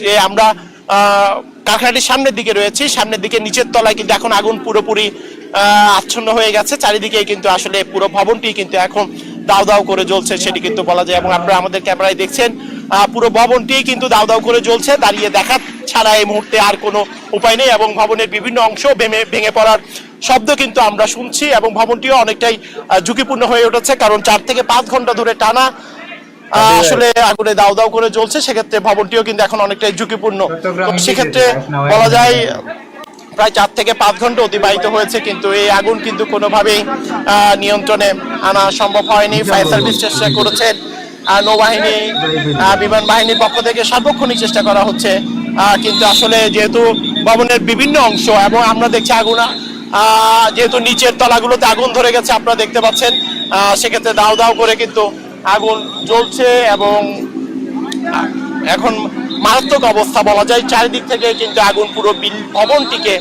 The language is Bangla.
যে আমরা কারখানাটির সামনের দিকে রয়েছি, সামনের দিকে নিচের তলায় কিন্তু এখন আগুন পুরোপুরি আচ্ছন্ন হয়ে গেছে। চারিদিকে কিন্তু আসলে পুরো ভবনটি কিন্তু এখন দাও দাও করে জ্বলছে, সেটি কিন্তু বলা যায়। এবং আপনারা আমাদের ক্যামেরায় দেখছেন পুরো ভবনটি কিন্তু দাও দাও করে জ্বলছে। দাঁড়িয়ে দেখা ছাড়া এই মুহূর্তে আর কোনো উপায় নেই এবং ভবনের বিভিন্ন অংশ ভেঙে ভেঙে পড়ার শব্দ কিন্তু আমরা শুনছি এবং ভবনটিও অনেকটাই ঝুঁকিপূর্ণ হয়ে উঠেছে। কারণ চার থেকে পাঁচ ঘণ্টা ধরে টানা আসলে আগুনে দাও দাও করে জ্বলছে সেক্ষেত্রে ভবনটিও কিন্তু এখন অনেকটাই ঝুঁকিপূর্ণ। সেক্ষেত্রে বলা যায় প্রায় চার থেকে পাঁচ ঘণ্টা অতিবাহিত হয়েছে কিন্তু এই আগুন কিন্তু কোনোভাবেই আহ, নিয়ন্ত্রণে আনা সম্ভব হয়নি। ফায়ার সার্ভিস চেষ্টা করেছেন নৌবাহিনী আহ, বিমান বাহিনীর পক্ষ থেকে সার্বক্ষণিক চেষ্টা করা হচ্ছে। আহ, কিন্তু আসলে যেহেতু ভবনের বিভিন্ন অংশ এবং আমরা দেখছি আগুন আহ, যেহেতু নিচের তলাগুলোতে আগুন ধরে গেছে আপনারা দেখতে পাচ্ছেন আহ, সেক্ষেত্রে দাও দাও করে কিন্তু আগুন জ্বলছে এবং এখন মারাত্মক অবস্থা বলা যায়। চারিদিক থেকে কিন্তু আগুন পুরো ভবনটিকে